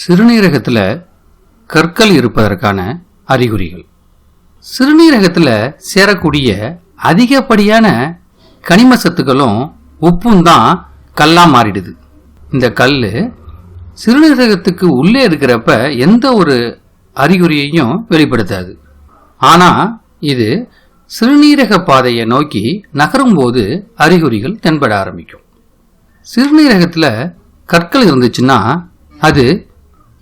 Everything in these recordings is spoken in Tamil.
சிறுநீரகத்தில் கற்கள் இருப்பதற்கான அறிகுறிகள். சிறுநீரகத்தில் சேரக்கூடிய அதிகப்படியான கனிம சத்துக்களும் உப்பும் தான் கல்லாக மாறிடுது. இந்த கல் சிறுநீரகத்துக்கு உள்ளே இருக்கிறப்ப எந்த ஒரு அறிகுறியையும் வெளிப்படுத்தாது. ஆனால் இது சிறுநீரக பாதையை நோக்கி நகரும்போது அறிகுறிகள் தென்பட ஆரம்பிக்கும். சிறுநீரகத்தில் கற்கள் இருந்துச்சுன்னா அது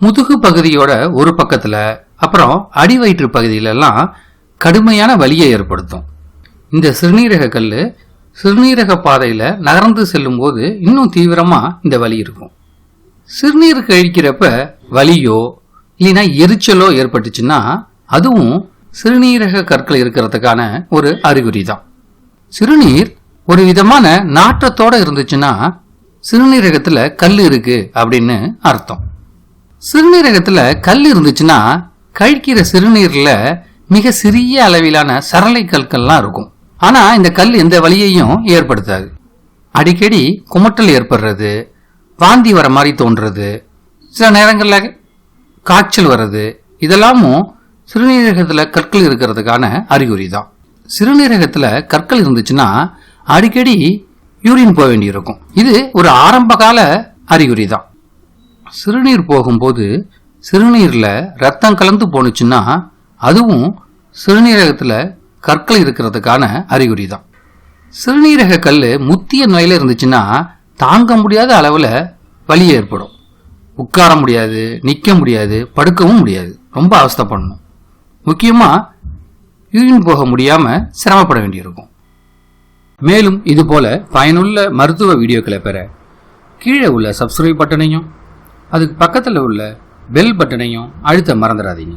முதுகு பகுதியோட ஒரு பக்கத்தில் அப்புறம் அடி வயிற்று பகுதியிலெல்லாம் கடுமையான வலியை ஏற்படுத்தும். இந்த சிறுநீரக கல் சிறுநீரக பாதையில் நகர்ந்து செல்லும்போது இன்னும் தீவிரமாக இந்த வலி இருக்கும். சிறுநீர் கழிக்கிறப்ப வலியோ இல்லைன்னா எரிச்சலோ ஏற்பட்டுச்சுன்னா அதுவும் சிறுநீரக கற்கள் இருக்கிறதுக்கான ஒரு அறிகுறி தான் சிறுநீர் ஒரு விதமான நாற்றத்தோட இருந்துச்சுன்னா சிறுநீரகத்துல கல் இருக்கு அப்படின்னு அர்த்தம். சிறுநீரகத்துல கல் இருந்துச்சுன்னா கழிக்கிற சிறுநீர்ல மிக சிறிய அளவிலான சரளை கற்கள்லாம் இருக்கும். ஆனா இந்த கல் எந்த வழியையும் ஏற்படுத்தாது. அடிக்கடி குமட்டல் ஏற்படுறது வாந்தி வர மாதிரி தோன்றது சில நேரங்களில் காய்ச்சல் வர்றது இதெல்லாமும் சிறுநீரகத்தில் கற்கள் இருக்கிறதுக்கான அறிகுறி தான். சிறுநீரகத்தில் கற்கள் இருந்துச்சுன்னா அடிக்கடி யூரின் போக வேண்டியிருக்கும். இது ஒரு ஆரம்பகால அறிகுறி தான். சிறுநீர் போகும்போது சிறுநீரில் ரத்தம் கலந்து போணுச்சுன்னா அதுவும் சிறுநீரகத்தில் கற்கள் இருக்கிறதுக்கான அறிகுறி தான் சிறுநீரக கல் முத்திய நிலையில் இருந்துச்சுன்னா தாங்க முடியாத அளவில் வலி ஏற்படும். உட்கார முடியாது நிற்க முடியாது படுக்கவும் முடியாது. ரொம்ப அவஸ்தைப்படணும் முக்கியமாக யூரின் போக முடியாமல் சிரமப்பட வேண்டியிருக்கும். மேலும் இதுபோல பயனுள்ள மருத்துவ வீடியோக்களை பெற கீழே உள்ள சப்ஸ்கிரைப் பட்டனையும் அதுக்கு பக்கத்தில் உள்ள பெல் பட்டனையும் அழுத்த மறந்துடாதீங்க